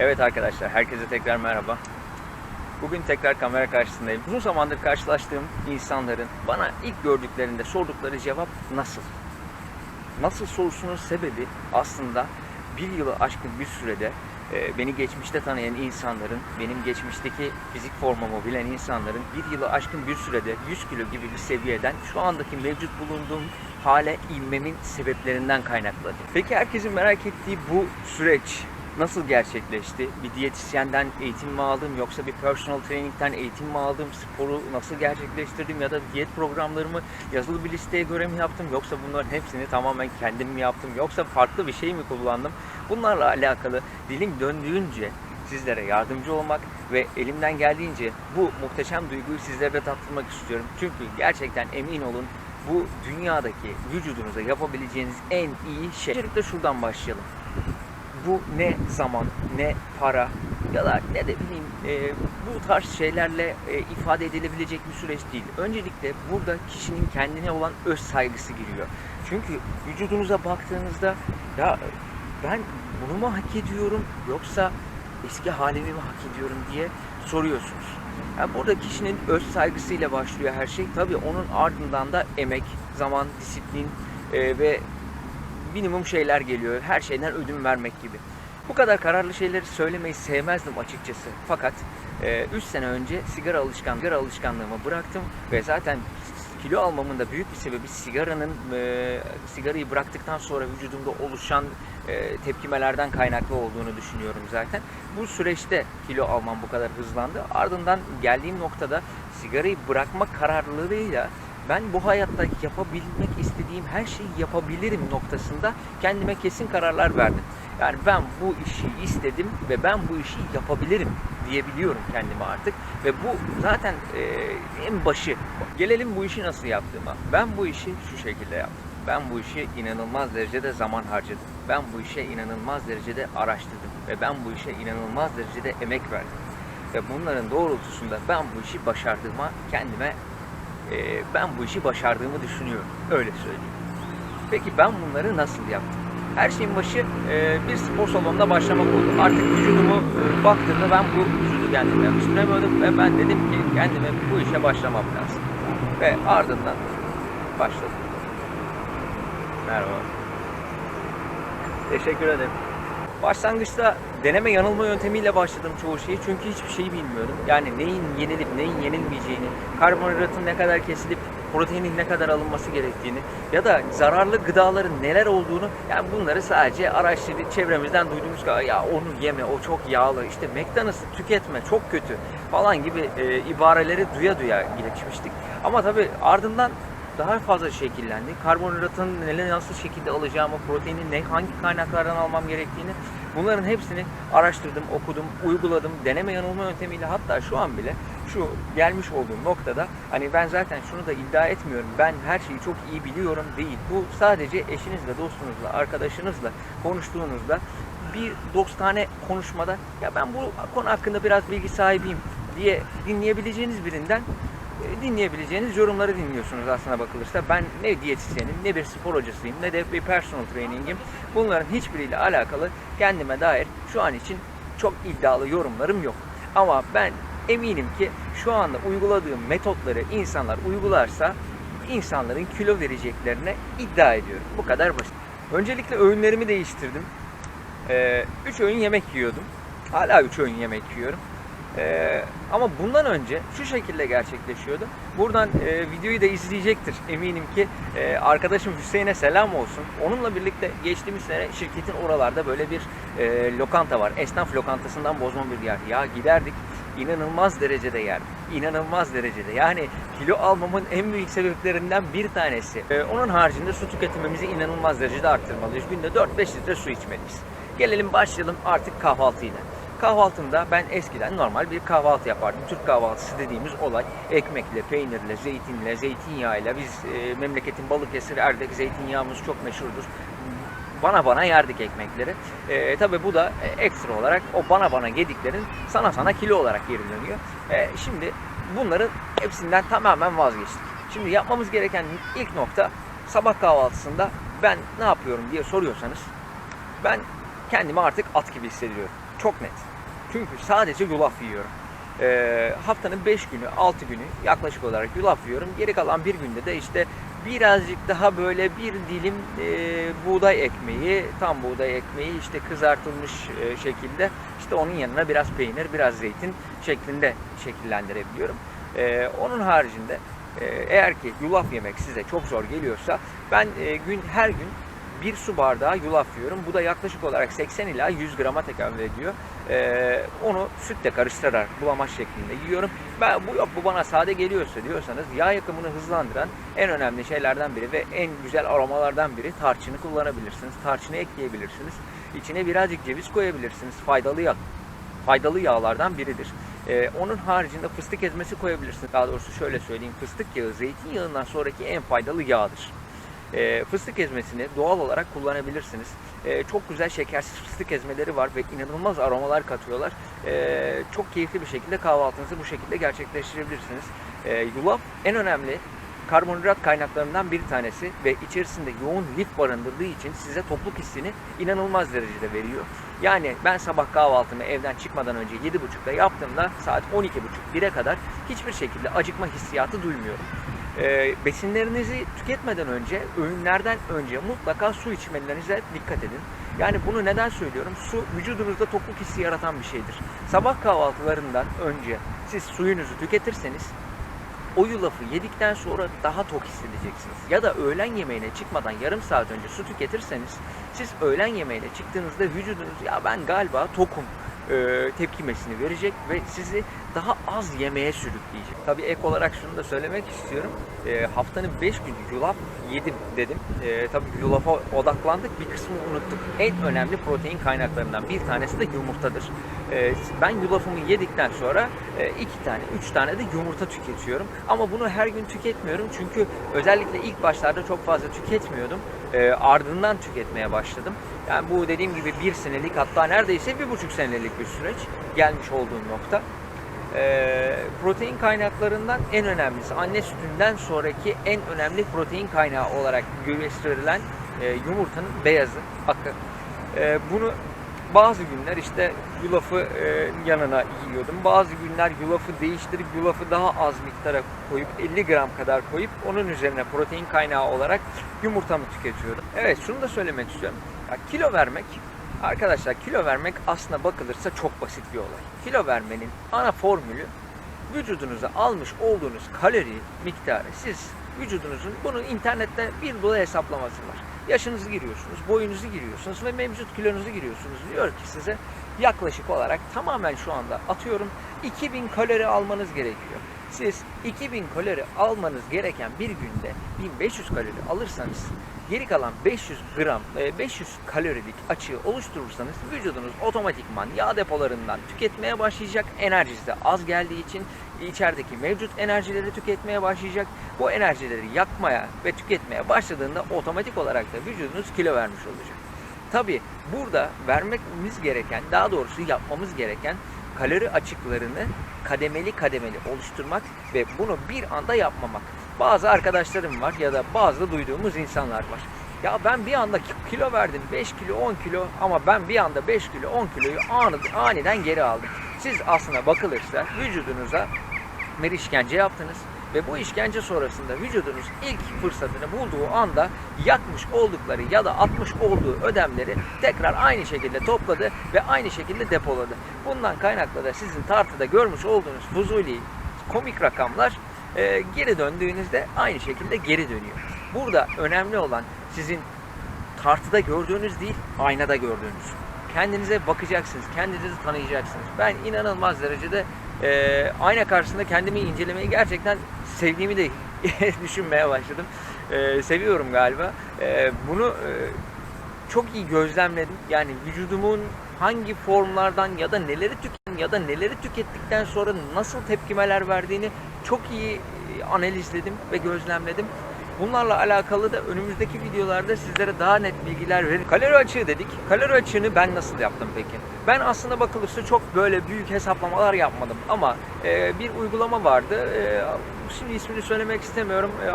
Evet arkadaşlar, herkese tekrar merhaba. Bugün tekrar kamera karşısındayım. Uzun zamandır karşılaştığım insanların bana ilk gördüklerinde sordukları cevap nasıl? Nasıl sorusunun sebebi aslında bir yılı aşkın bir sürede e, beni geçmişte tanıyan insanların, benim geçmişteki fizik formamı bilen insanların bir yılı aşkın bir sürede 100 kilo gibi bir seviyeden şu andaki mevcut bulunduğum hale inmemin sebeplerinden kaynaklanıyor. Peki herkesin merak ettiği bu süreç nasıl gerçekleşti? Bir diyetisyenden eğitim mi aldım yoksa bir personal training'den eğitim mi aldım? Sporu nasıl gerçekleştirdim ya da diyet programlarımı yazılı bir listeye göre mi yaptım yoksa bunların hepsini tamamen kendim mi yaptım yoksa farklı bir şey mi kullandım? Bunlarla alakalı dilim döndüğünce sizlere yardımcı olmak ve elimden geldiğince bu muhteşem duyguyu sizlere de tattırmak istiyorum. Çünkü gerçekten emin olun bu dünyadaki vücudunuza yapabileceğiniz en iyi şey. Öncelikle şuradan başlayalım bu ne zaman, ne para ya da ne de bileyim e, bu tarz şeylerle e, ifade edilebilecek bir süreç değil. Öncelikle burada kişinin kendine olan öz saygısı giriyor. Çünkü vücudunuza baktığınızda ya ben bunu mu hak ediyorum yoksa eski halimi mi hak ediyorum diye soruyorsunuz. Yani burada kişinin öz saygısıyla başlıyor her şey. Tabii onun ardından da emek, zaman, disiplin e, ve minimum şeyler geliyor. Her şeyden ödün vermek gibi. Bu kadar kararlı şeyleri söylemeyi sevmezdim açıkçası. Fakat 3 sene önce sigara alışkan, sigara alışkanlığımı bıraktım ve zaten kilo almamın da büyük bir sebebi sigaranın e, sigarayı bıraktıktan sonra vücudumda oluşan e, tepkimelerden kaynaklı olduğunu düşünüyorum zaten. Bu süreçte kilo almam bu kadar hızlandı. Ardından geldiğim noktada sigarayı bırakma kararlılığıyla ben bu hayatta yapabilmek istediğim her şeyi yapabilirim noktasında kendime kesin kararlar verdim. Yani ben bu işi istedim ve ben bu işi yapabilirim diyebiliyorum kendime artık. Ve bu zaten e, en başı. Gelelim bu işi nasıl yaptığıma. Ben bu işi şu şekilde yaptım. Ben bu işe inanılmaz derecede zaman harcadım. Ben bu işe inanılmaz derecede araştırdım. Ve ben bu işe inanılmaz derecede emek verdim. Ve bunların doğrultusunda ben bu işi başardığıma kendime e, ben bu işi başardığımı düşünüyorum. Öyle söyleyeyim. Peki ben bunları nasıl yaptım? Her şeyin başı e, bir spor salonunda başlamak oldu. Artık vücudumu e, baktığımda ben bu vücudu kendime yakıştıramıyordum ve ben dedim ki kendime bu işe başlamam lazım. Ve ardından başladım. Merhaba. Teşekkür ederim. Başlangıçta deneme yanılma yöntemiyle başladım çoğu şeyi çünkü hiçbir şeyi bilmiyordum. Yani neyin yenilip neyin yenilmeyeceğini, karbonhidratın ne kadar kesilip proteinin ne kadar alınması gerektiğini ya da zararlı gıdaların neler olduğunu yani bunları sadece araştırıp çevremizden duyduğumuz kadar ya onu yeme o çok yağlı işte McDonald's'ı tüketme çok kötü falan gibi e, ibareleri duya duya gelişmiştik. Ama tabii ardından daha fazla şekillendi. Karbonhidratın neler nasıl şekilde alacağımı, proteini ne hangi kaynaklardan almam gerektiğini bunların hepsini araştırdım, okudum, uyguladım. Deneme yanılma yöntemiyle hatta şu an bile şu gelmiş olduğum noktada hani ben zaten şunu da iddia etmiyorum. Ben her şeyi çok iyi biliyorum değil. Bu sadece eşinizle, dostunuzla, arkadaşınızla konuştuğunuzda bir dostane konuşmada ya ben bu konu hakkında biraz bilgi sahibiyim diye dinleyebileceğiniz birinden dinleyebileceğiniz yorumları dinliyorsunuz aslına bakılırsa. Ben ne diyetisyenim, ne bir spor hocasıyım, ne de bir personal training'im. Bunların hiçbiriyle alakalı kendime dair şu an için çok iddialı yorumlarım yok. Ama ben eminim ki şu anda uyguladığım metotları insanlar uygularsa insanların kilo vereceklerine iddia ediyorum. Bu kadar basit. Öncelikle öğünlerimi değiştirdim. 3 öğün yemek yiyordum. Hala 3 öğün yemek yiyorum. Ee, ama bundan önce şu şekilde gerçekleşiyordu. Buradan e, videoyu da izleyecektir eminim ki. E, arkadaşım Hüseyin'e selam olsun. Onunla birlikte geçtiğimiz sene şirketin oralarda böyle bir e, lokanta var. Esnaf lokantasından bozma bir yer. Ya giderdik inanılmaz derecede yerdik. İnanılmaz derecede. Yani kilo almamın en büyük sebeplerinden bir tanesi. E, onun haricinde su tüketimimizi inanılmaz derecede arttırmalıyız. Günde 4-5 litre su içmeliyiz. Gelelim başlayalım artık kahvaltıyla. Kahvaltımda ben eskiden normal bir kahvaltı yapardım. Türk kahvaltısı dediğimiz olay ekmekle, peynirle, zeytinle, zeytinyağıyla biz e, memleketin Balıkesir, Erdek zeytinyağımız çok meşhurdur. Bana bana yerdik ekmekleri. E, Tabi bu da e, ekstra olarak o bana bana yediklerin sana sana kilo olarak geri dönüyor. E, şimdi bunların hepsinden tamamen vazgeçtik. Şimdi yapmamız gereken ilk nokta sabah kahvaltısında ben ne yapıyorum diye soruyorsanız ben kendimi artık at gibi hissediyorum. Çok net. Çünkü sadece yulaf yiyorum. Ee, haftanın 5 günü, 6 günü yaklaşık olarak yulaf yiyorum. Geri kalan bir günde de işte birazcık daha böyle bir dilim e, buğday ekmeği, tam buğday ekmeği işte kızartılmış e, şekilde işte onun yanına biraz peynir, biraz zeytin şeklinde şekillendirebiliyorum. Ee, onun haricinde e, eğer ki yulaf yemek size çok zor geliyorsa ben e, gün her gün bir su bardağı yulaf yiyorum. Bu da yaklaşık olarak 80 ila 100 grama tekabül ediyor. Ee, onu sütle karıştırarak bulamaç şeklinde yiyorum. Ben bu yok bu bana sade geliyorsa diyorsanız yağ yakımını hızlandıran en önemli şeylerden biri ve en güzel aromalardan biri tarçını kullanabilirsiniz. Tarçını ekleyebilirsiniz. İçine birazcık ceviz koyabilirsiniz. Faydalı yağ faydalı yağlardan biridir. Ee, onun haricinde fıstık ezmesi koyabilirsiniz. Daha doğrusu şöyle söyleyeyim. Fıstık yağı zeytinyağından sonraki en faydalı yağdır. E, fıstık ezmesini doğal olarak kullanabilirsiniz. E, çok güzel şekersiz fıstık ezmeleri var ve inanılmaz aromalar katıyorlar. E, çok keyifli bir şekilde kahvaltınızı bu şekilde gerçekleştirebilirsiniz. E, yulaf en önemli karbonhidrat kaynaklarından bir tanesi ve içerisinde yoğun lif barındırdığı için size tokluk hissini inanılmaz derecede veriyor. Yani ben sabah kahvaltımı evden çıkmadan önce 7.30'da yaptığımda saat 12.30-1'e kadar hiçbir şekilde acıkma hissiyatı duymuyorum. Ee, besinlerinizi tüketmeden önce, öğünlerden önce mutlaka su içmelerinize dikkat edin. Yani bunu neden söylüyorum? Su vücudunuzda tokluk hissi yaratan bir şeydir. Sabah kahvaltılarından önce siz suyunuzu tüketirseniz o yulafı yedikten sonra daha tok hissedeceksiniz. Ya da öğlen yemeğine çıkmadan yarım saat önce su tüketirseniz siz öğlen yemeğine çıktığınızda vücudunuz ya ben galiba tokum e, tepkimesini verecek ve sizi daha az yemeğe sürükleyecek. Tabii ek olarak şunu da söylemek istiyorum. E, haftanın 5 günü yulaf yedim dedim. E, tabii yulafa odaklandık bir kısmını unuttuk. En önemli protein kaynaklarından bir tanesi de yumurtadır. E, ben yulafımı yedikten sonra e, iki tane, üç tane de yumurta tüketiyorum. Ama bunu her gün tüketmiyorum çünkü özellikle ilk başlarda çok fazla tüketmiyordum. E, ardından tüketmeye başladım. Yani bu dediğim gibi bir senelik hatta neredeyse bir buçuk senelik bir süreç gelmiş olduğum nokta. Ee, protein kaynaklarından en önemlisi anne sütünden sonraki en önemli protein kaynağı olarak gösterilen e, yumurtanın beyazı, akı. E, bunu bazı günler işte yulafı e, yanına yiyordum. Bazı günler yulafı değiştirip yulafı daha az miktara koyup 50 gram kadar koyup onun üzerine protein kaynağı olarak yumurtamı tüketiyordum. Evet şunu da söylemek istiyorum. Ya, kilo vermek Arkadaşlar kilo vermek aslına bakılırsa çok basit bir olay. Kilo vermenin ana formülü vücudunuza almış olduğunuz kalori miktarı. Siz vücudunuzun bunun internette bir dolu hesaplaması var. Yaşınızı giriyorsunuz, boyunuzu giriyorsunuz ve mevcut kilonuzu giriyorsunuz. Diyor ki size yaklaşık olarak tamamen şu anda atıyorum 2000 kalori almanız gerekiyor. Siz 2000 kalori almanız gereken bir günde 1500 kalori alırsanız geri kalan 500 gram, 500 kalorilik açığı oluşturursanız vücudunuz otomatikman yağ depolarından tüketmeye başlayacak. Enerjisi de az geldiği için içerideki mevcut enerjileri tüketmeye başlayacak. Bu enerjileri yakmaya ve tüketmeye başladığında otomatik olarak da vücudunuz kilo vermiş olacak. Tabi burada vermemiz gereken, daha doğrusu yapmamız gereken kalori açıklarını kademeli kademeli oluşturmak ve bunu bir anda yapmamak. Bazı arkadaşlarım var ya da bazı duyduğumuz insanlar var. Ya ben bir anda kilo verdim 5 kilo 10 kilo ama ben bir anda 5 kilo 10 kiloyu aniden geri aldım. Siz aslına bakılırsa vücudunuza bir işkence yaptınız ve bu işkence sonrasında vücudunuz ilk fırsatını bulduğu anda yakmış oldukları ya da atmış olduğu ödemleri tekrar aynı şekilde topladı ve aynı şekilde depoladı. Bundan kaynaklı da sizin tartıda görmüş olduğunuz fuzuli komik rakamlar e, geri döndüğünüzde aynı şekilde geri dönüyor. Burada önemli olan sizin tartıda gördüğünüz değil, aynada gördüğünüz. Kendinize bakacaksınız, kendinizi tanıyacaksınız. Ben inanılmaz derecede e, ayna karşısında kendimi incelemeyi gerçekten sevdiğimi de düşünmeye başladım. E, seviyorum galiba. E, bunu e, çok iyi gözlemledim. Yani vücudumun hangi formlardan ya da neleri tükettim ya da neleri tükettikten sonra nasıl tepkimeler verdiğini çok iyi e, analizledim ve gözlemledim. Bunlarla alakalı da önümüzdeki videolarda sizlere daha net bilgiler veririm. Kalori açığı dedik. Kalori açığını ben nasıl yaptım peki? Ben aslında bakılırsa çok böyle büyük hesaplamalar yapmadım ama e, bir uygulama vardı. E, şimdi ismini söylemek istemiyorum. E,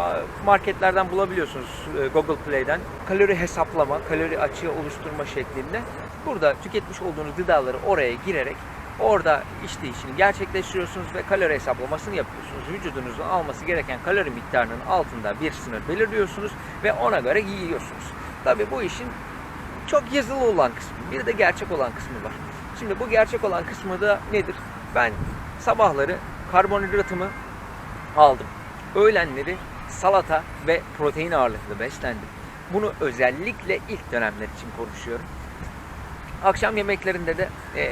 marketlerden bulabiliyorsunuz e, Google Play'den. Kalori hesaplama, kalori açığı oluşturma şeklinde. Burada tüketmiş olduğunuz gıdaları oraya girerek orada işleyişini gerçekleştiriyorsunuz ve kalori hesaplamasını yapıyorsunuz. Vücudunuzun alması gereken kalori miktarının altında bir sınır belirliyorsunuz ve ona göre yiyorsunuz. Tabii bu işin çok yazılı olan kısmı, bir de gerçek olan kısmı var. Şimdi bu gerçek olan kısmı da nedir? Ben sabahları karbonhidratımı aldım. Öğlenleri salata ve protein ağırlıklı beslendim. Bunu özellikle ilk dönemler için konuşuyorum. Akşam yemeklerinde de e,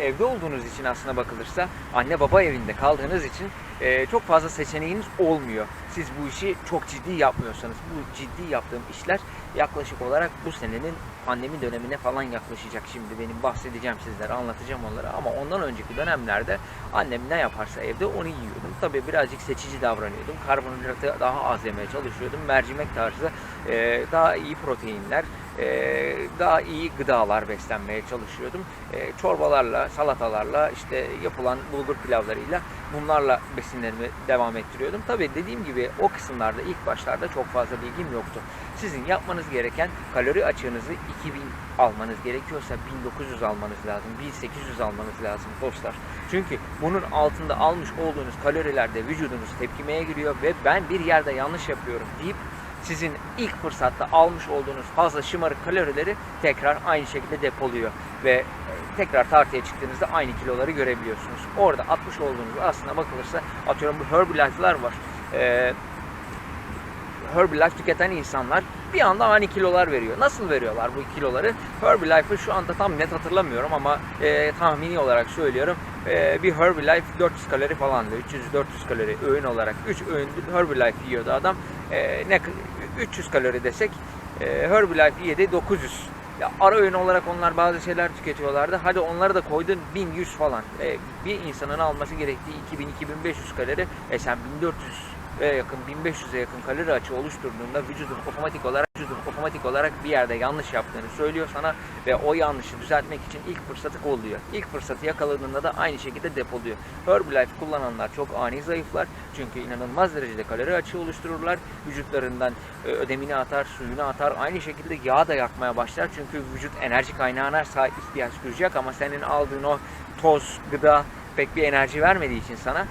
evde olduğunuz için aslına bakılırsa anne baba evinde kaldığınız için e, çok fazla seçeneğiniz olmuyor. Siz bu işi çok ciddi yapmıyorsanız bu ciddi yaptığım işler yaklaşık olarak bu senenin pandemi dönemine falan yaklaşacak şimdi benim bahsedeceğim sizlere anlatacağım onları ama ondan önceki dönemlerde annem ne yaparsa evde onu yiyordum. Tabii birazcık seçici davranıyordum. Karbonhidratı daha az yemeye çalışıyordum. Mercimek tarzı e, daha iyi proteinler, e, daha iyi gıdalar beslenmeye çalışıyordum. E, çorbalarla, salatalarla, işte yapılan bulgur pilavlarıyla bunlarla besinlerimi devam ettiriyordum. Tabii dediğim gibi o kısımlarda ilk başlarda çok fazla bilgim yoktu. Sizin yapmanız gereken kalori açığınızı 2000 almanız gerekiyorsa 1900 almanız lazım, 1800 almanız lazım dostlar. Çünkü bunun altında almış olduğunuz kalorilerde vücudunuz tepkimeye giriyor ve ben bir yerde yanlış yapıyorum deyip sizin ilk fırsatta almış olduğunuz fazla şımarık kalorileri tekrar aynı şekilde depoluyor ve e, tekrar tartıya çıktığınızda aynı kiloları görebiliyorsunuz. Orada atmış olduğunuz aslına bakılırsa atıyorum bu Herbalife'lar var. Ee, Herbalife tüketen insanlar bir anda ani kilolar veriyor. Nasıl veriyorlar bu kiloları? Herbalife'ı şu anda tam net hatırlamıyorum ama e, tahmini olarak söylüyorum. E, bir Herbalife 400 kalori falandı. 300-400 kalori öğün olarak. 3 öğün Herbalife yiyordu adam. E, ne 300 kalori desek e, Herbalife yedi 900. Ya ara öğün olarak onlar bazı şeyler tüketiyorlardı. Hadi onları da koydun 1100 falan. E, bir insanın alması gerektiği 2000-2500 kalori. E sen 1400 ve yakın 1500'e yakın kalori açığı oluşturduğunda vücudun otomatik olarak vücudun otomatik olarak bir yerde yanlış yaptığını söylüyor sana ve o yanlışı düzeltmek için ilk fırsatı kolluyor. İlk fırsatı yakaladığında da aynı şekilde depoluyor. Herbalife kullananlar çok ani zayıflar çünkü inanılmaz derecede kalori açığı oluştururlar. Vücutlarından e, ödemini atar, suyunu atar. Aynı şekilde yağ da yakmaya başlar çünkü vücut enerji kaynağına sahip ihtiyaç duyacak ama senin aldığın o toz, gıda pek bir enerji vermediği için sana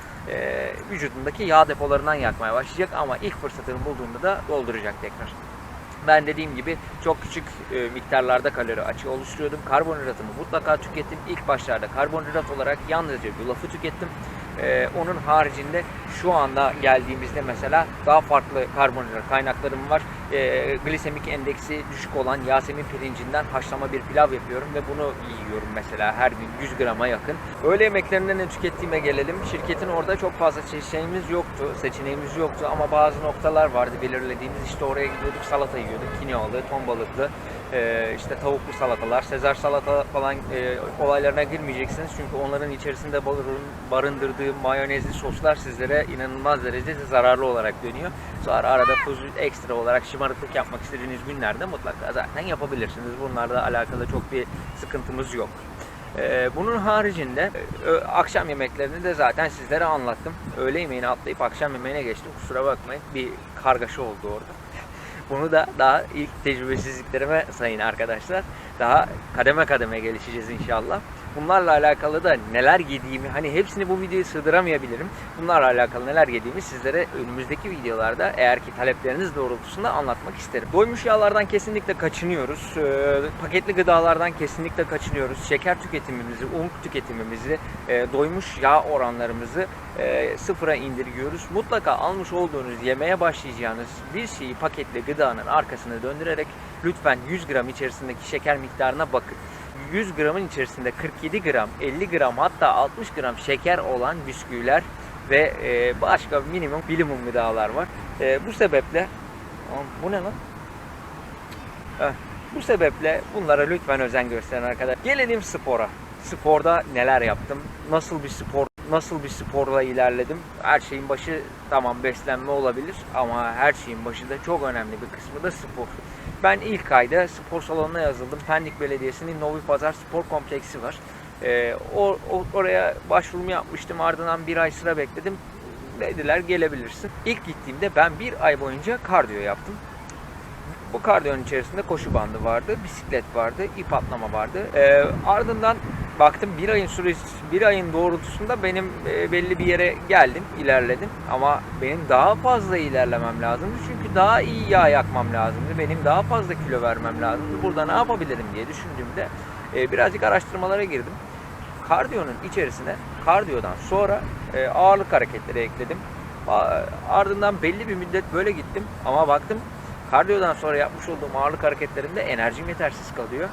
vücudundaki yağ depolarından yakmaya başlayacak ama ilk fırsatını bulduğunda da dolduracak tekrar. Ben dediğim gibi çok küçük e, miktarlarda kalori açığı oluşturuyordum. Karbonhidratımı mutlaka tükettim. İlk başlarda karbonhidrat olarak yalnızca yulafı tükettim. E, onun haricinde şu anda geldiğimizde mesela daha farklı karbonhidrat kaynaklarım var. E, glisemik endeksi düşük olan Yasemin pirincinden haşlama bir pilav yapıyorum ve bunu yiyorum mesela her gün 100 grama yakın. Öğle yemeklerinden ne tükettiğime gelelim. Şirketin orada çok fazla şeyimiz yoktu, seçeneğimiz yoktu ama bazı noktalar vardı belirlediğimiz. işte oraya gidiyorduk salata yiyorduk, kinyalı, ton balıklı, e, işte tavuklu salatalar, sezar salata falan e, olaylarına girmeyeceksiniz. Çünkü onların içerisinde barındırdığı mayonezli soslar sizlere inanılmaz derecede zararlı olarak dönüyor. Sonra arada tuz ekstra olarak şımarıklık yapmak istediğiniz günlerde mutlaka zaten yapabilirsiniz. Bunlarla alakalı çok bir sıkıntımız yok. Ee, bunun haricinde e, akşam yemeklerini de zaten sizlere anlattım. Öğle yemeğini atlayıp akşam yemeğine geçtim. Kusura bakmayın bir kargaşa oldu orada. Bunu da daha ilk tecrübesizliklerime sayın arkadaşlar. Daha kademe kademe gelişeceğiz inşallah. Bunlarla alakalı da neler yediğimi, hani hepsini bu videoya sığdıramayabilirim. Bunlarla alakalı neler yediğimi sizlere önümüzdeki videolarda eğer ki talepleriniz doğrultusunda anlatmak isterim. Doymuş yağlardan kesinlikle kaçınıyoruz. Ee, paketli gıdalardan kesinlikle kaçınıyoruz. Şeker tüketimimizi, un tüketimimizi, e, doymuş yağ oranlarımızı e, sıfıra indiriyoruz. Mutlaka almış olduğunuz yemeye başlayacağınız bir şeyi paketli gıdanın arkasına döndürerek lütfen 100 gram içerisindeki şeker miktarına bakın. 100 gramın içerisinde 47 gram, 50 gram hatta 60 gram şeker olan bisküviler ve e, başka minimum bilimum gıdalar var. E, bu sebeple bu ne lan? Bu sebeple bunlara lütfen özen gösterin arkadaşlar. Gelelim spora. Sporda neler yaptım? Nasıl bir spor nasıl bir sporla ilerledim? Her şeyin başı tamam beslenme olabilir ama her şeyin başı da çok önemli bir kısmı da spor. Ben ilk ayda spor salonuna yazıldım. Pendik Belediyesi'nin Novi Pazar Spor Kompleksi var. Ee, o, o, oraya başvurumu yapmıştım. Ardından bir ay sıra bekledim. Dediler gelebilirsin. İlk gittiğimde ben bir ay boyunca kardiyo yaptım. Bu kardiyonun içerisinde koşu bandı vardı, bisiklet vardı, ip atlama vardı. Ee, ardından baktım bir ayın süresi, bir ayın doğrultusunda benim e, belli bir yere geldim, ilerledim. Ama benim daha fazla ilerlemem lazımdı. Çünkü daha iyi yağ yakmam lazımdı. Benim daha fazla kilo vermem lazımdı. Burada ne yapabilirim diye düşündüğümde e, birazcık araştırmalara girdim. Kardiyonun içerisine kardiyodan sonra e, ağırlık hareketleri ekledim. Ardından belli bir müddet böyle gittim ama baktım kardiyodan sonra yapmış olduğum ağırlık hareketlerinde enerjim yetersiz kalıyor.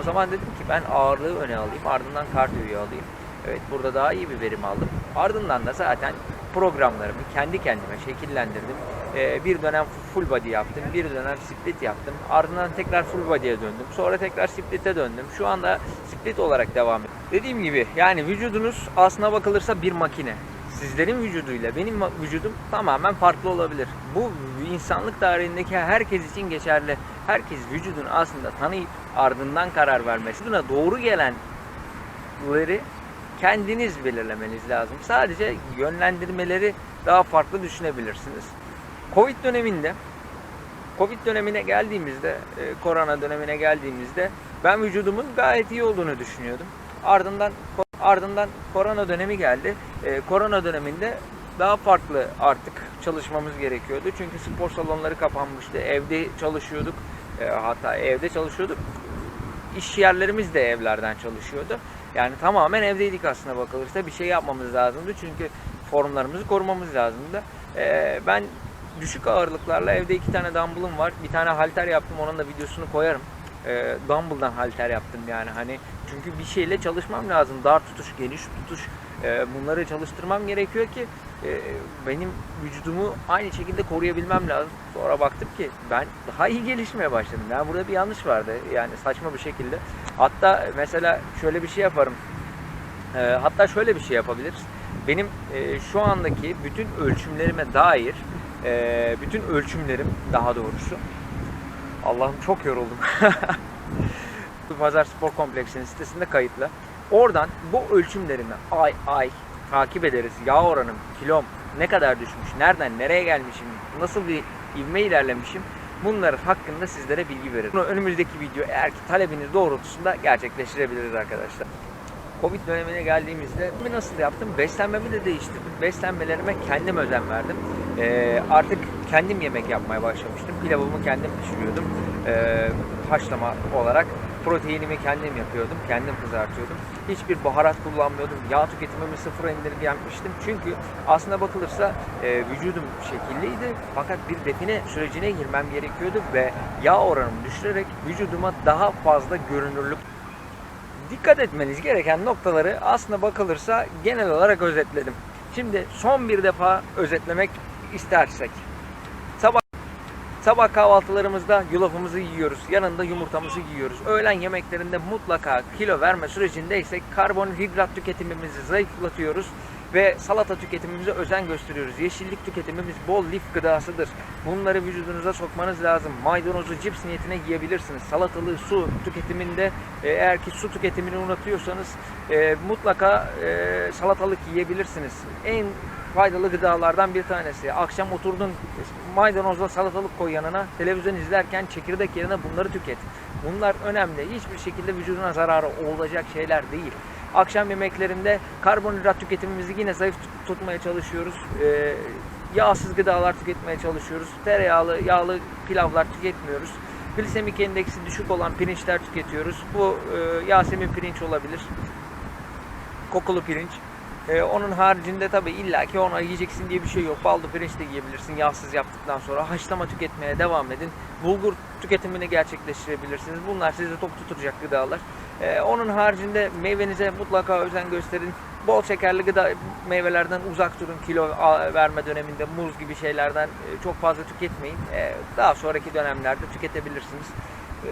O zaman dedim ki ben ağırlığı öne alayım ardından kardiyoyu alayım. Evet burada daha iyi bir verim aldım. Ardından da zaten programlarımı kendi kendime şekillendirdim. Ee, bir dönem full body yaptım, bir dönem split yaptım. Ardından tekrar full body'ye döndüm. Sonra tekrar split'e döndüm. Şu anda split olarak devam ediyorum. Dediğim gibi yani vücudunuz aslına bakılırsa bir makine. Sizlerin vücuduyla benim vücudum tamamen farklı olabilir. Bu insanlık tarihindeki herkes için geçerli. Herkes vücudunu aslında tanıyıp ardından karar vermesi. Buna doğru gelenleri kendiniz belirlemeniz lazım. Sadece yönlendirmeleri daha farklı düşünebilirsiniz. Covid döneminde Covid dönemine geldiğimizde, e, korona dönemine geldiğimizde ben vücudumun gayet iyi olduğunu düşünüyordum. Ardından ardından korona dönemi geldi. E, korona döneminde daha farklı artık çalışmamız gerekiyordu. Çünkü spor salonları kapanmıştı. Evde çalışıyorduk. E, hatta evde çalışıyorduk. İş yerlerimiz de evlerden çalışıyordu. Yani tamamen evdeydik aslında bakılırsa. Bir şey yapmamız lazımdı. Çünkü formlarımızı korumamız lazımdı. E, ben düşük ağırlıklarla evde iki tane dumbbellım var. Bir tane halter yaptım. Onun da videosunu koyarım. E, dumbbell'dan halter yaptım yani hani çünkü bir şeyle çalışmam lazım. Dar tutuş, geniş tutuş bunları çalıştırmam gerekiyor ki e, benim vücudumu aynı şekilde koruyabilmem lazım. Sonra baktım ki ben daha iyi gelişmeye başladım. Yani burada bir yanlış vardı. Yani saçma bir şekilde. Hatta mesela şöyle bir şey yaparım. E, hatta şöyle bir şey yapabiliriz. Benim e, şu andaki bütün ölçümlerime dair e, bütün ölçümlerim daha doğrusu Allah'ım çok yoruldum. Pazar Spor Kompleksi'nin sitesinde kayıtlı. Oradan bu ölçümlerimi ay ay takip ederiz. Yağ oranım, kilom ne kadar düşmüş, nereden nereye gelmişim, nasıl bir ivme ilerlemişim. Bunlar hakkında sizlere bilgi veririm. Bunu önümüzdeki video eğer ki talebiniz doğrultusunda gerçekleştirebiliriz arkadaşlar. Covid dönemine geldiğimizde nasıl yaptım? Beslenmemi de değiştirdim. Beslenmelerime kendim özen verdim. Ee, artık kendim yemek yapmaya başlamıştım. Pilavımı kendim pişiriyordum. Ee, haşlama olarak. Proteinimi kendim yapıyordum. Kendim kızartıyordum. Hiçbir baharat kullanmıyordum. Yağ tüketimimi sıfıra indirgemiştim. Çünkü aslına bakılırsa e, vücudum şekilliydi. Fakat bir define sürecine girmem gerekiyordu ve yağ oranımı düşürerek vücuduma daha fazla görünürlük dikkat etmeniz gereken noktaları aslında bakılırsa genel olarak özetledim. Şimdi son bir defa özetlemek istersek. Sabah kahvaltılarımızda yulafımızı yiyoruz. Yanında yumurtamızı yiyoruz. Öğlen yemeklerinde mutlaka kilo verme sürecindeysek karbonhidrat tüketimimizi zayıflatıyoruz ve salata tüketimimize özen gösteriyoruz. Yeşillik tüketimimiz bol lif gıdasıdır. Bunları vücudunuza sokmanız lazım. Maydanozu cips niyetine yiyebilirsiniz. Salatalığı su tüketiminde e, eğer ki su tüketimini unutuyorsanız e, mutlaka e, salatalık yiyebilirsiniz. En faydalı gıdalardan bir tanesi. Akşam oturdun maydanozla salatalık koy yanına. Televizyon izlerken çekirdek yerine bunları tüket. Bunlar önemli. Hiçbir şekilde vücuduna zararı olacak şeyler değil. Akşam yemeklerinde karbonhidrat tüketimimizi yine zayıf tut- tutmaya çalışıyoruz. Ee, yağsız gıdalar tüketmeye çalışıyoruz. Tereyağlı, yağlı pilavlar tüketmiyoruz. Glisemik endeksi düşük olan pirinçler tüketiyoruz. Bu e, Yasemin pirinç olabilir. Kokulu pirinç. Ee, onun haricinde tabii illaki ona yiyeceksin diye bir şey yok. Baldo pirinç de yiyebilirsin yağsız yaptıktan sonra. Haşlama tüketmeye devam edin. Bulgur tüketimini gerçekleştirebilirsiniz. Bunlar sizi tok tutacak gıdalar. Ee, onun haricinde meyvenize mutlaka özen gösterin. Bol şekerli gıda meyvelerden uzak durun. Kilo verme döneminde muz gibi şeylerden e, çok fazla tüketmeyin. Ee, daha sonraki dönemlerde tüketebilirsiniz. Ee,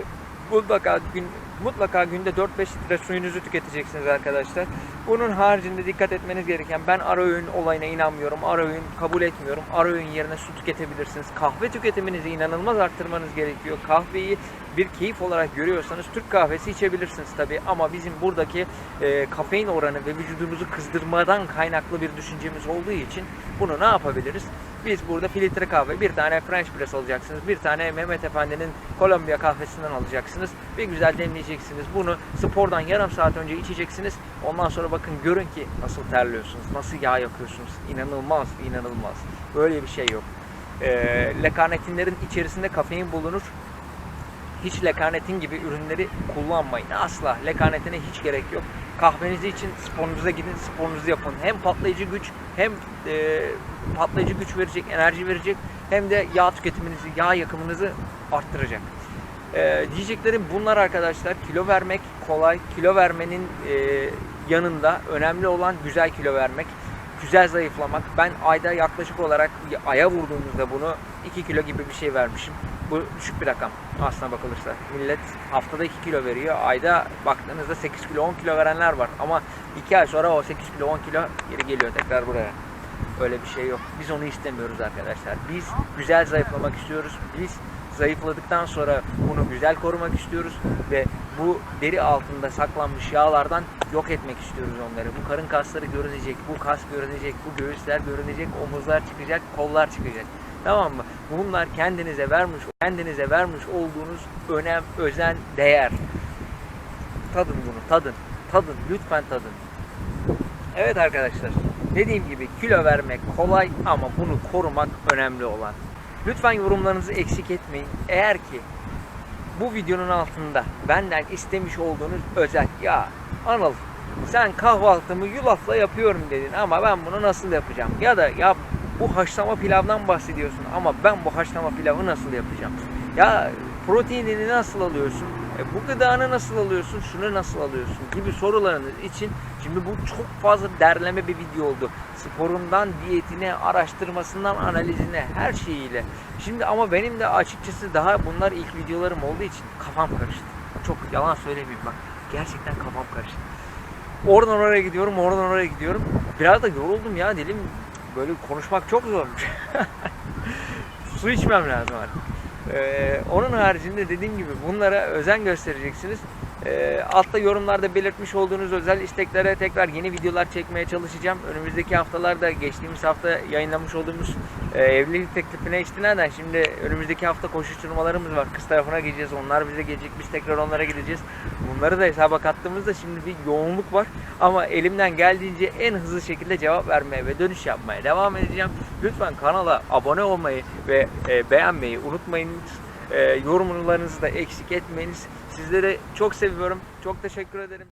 mutlaka gün mutlaka günde 4-5 litre suyunuzu tüketeceksiniz arkadaşlar. Bunun haricinde dikkat etmeniz gereken ben ara öğün olayına inanmıyorum. Ara öğün kabul etmiyorum. Ara öğün yerine su tüketebilirsiniz. Kahve tüketiminizi inanılmaz arttırmanız gerekiyor. Kahveyi bir keyif olarak görüyorsanız Türk kahvesi içebilirsiniz tabi ama bizim buradaki e, kafein oranı ve vücudumuzu kızdırmadan kaynaklı bir düşüncemiz olduğu için bunu ne yapabiliriz? Biz burada filtre kahve, bir tane French press alacaksınız. Bir tane Mehmet Efendi'nin Kolombiya kahvesinden alacaksınız. Bir güzel demleyeceksiniz. Bunu spordan yarım saat önce içeceksiniz. Ondan sonra bakın görün ki nasıl terliyorsunuz, nasıl yağ yakıyorsunuz. İnanılmaz, inanılmaz. Böyle bir şey yok. Ee, lekanetinlerin içerisinde kafein bulunur. Hiç lekanetin gibi ürünleri kullanmayın. Asla lekanetine hiç gerek yok. Kahvenizi için sporunuza gidin, sporunuzu yapın. Hem patlayıcı güç hem e, patlayıcı güç verecek, enerji verecek hem de yağ tüketiminizi, yağ yakımınızı arttıracak. E, diyeceklerim bunlar arkadaşlar. Kilo vermek kolay. Kilo vermenin e, yanında önemli olan güzel kilo vermek. Güzel zayıflamak. Ben ayda yaklaşık olarak aya vurduğumuzda bunu 2 kilo gibi bir şey vermişim. Bu düşük bir rakam aslına bakılırsa. Millet haftada 2 kilo veriyor. Ayda baktığınızda 8 kilo 10 kilo verenler var. Ama 2 ay sonra o 8 kilo 10 kilo geri geliyor tekrar buraya. Öyle bir şey yok. Biz onu istemiyoruz arkadaşlar. Biz güzel zayıflamak istiyoruz. Biz zayıfladıktan sonra bunu güzel korumak istiyoruz ve bu deri altında saklanmış yağlardan yok etmek istiyoruz onları. Bu karın kasları görünecek, bu kas görünecek, bu göğüsler görünecek, omuzlar çıkacak, kollar çıkacak. Tamam mı? Bunlar kendinize vermiş, kendinize vermiş olduğunuz önem, özen, değer. Tadın bunu, tadın. Tadın, lütfen tadın. Evet arkadaşlar, dediğim gibi kilo vermek kolay ama bunu korumak önemli olan. Lütfen yorumlarınızı eksik etmeyin. Eğer ki bu videonun altında benden istemiş olduğunuz özel ya Anıl sen kahvaltımı yulafla yapıyorum dedin ama ben bunu nasıl yapacağım? Ya da ya bu haşlama pilavdan bahsediyorsun ama ben bu haşlama pilavı nasıl yapacağım? Ya proteinini nasıl alıyorsun? E, bu gıdanı nasıl alıyorsun? Şunu nasıl alıyorsun? Gibi sorularınız için şimdi bu çok fazla derleme bir video oldu. Sporundan diyetine, araştırmasından analizine, her şeyiyle. Şimdi ama benim de açıkçası daha bunlar ilk videolarım olduğu için kafam karıştı. Çok yalan söylemeyeyim bak. Gerçekten kafam karıştı. Oradan oraya gidiyorum, oradan oraya gidiyorum. Biraz da yoruldum ya dilim. Böyle konuşmak çok zormuş. Su içmem lazım artık. Ee, onun haricinde dediğim gibi bunlara özen göstereceksiniz. Ee, altta yorumlarda belirtmiş olduğunuz özel isteklere tekrar yeni videolar çekmeye çalışacağım. Önümüzdeki haftalarda geçtiğimiz hafta yayınlamış olduğumuz e, evlilik teklifine istinaden şimdi önümüzdeki hafta koşuşturmalarımız var. Kız tarafına gideceğiz. Onlar bize gelecek. Biz tekrar onlara gideceğiz. Bunları da hesaba kattığımızda şimdi bir yoğunluk var. Ama elimden geldiğince en hızlı şekilde cevap vermeye ve dönüş yapmaya devam edeceğim. Lütfen kanala abone olmayı ve e, beğenmeyi unutmayın. E, yorumlarınızı da eksik etmeyiniz. Sizleri çok seviyorum. Çok teşekkür ederim.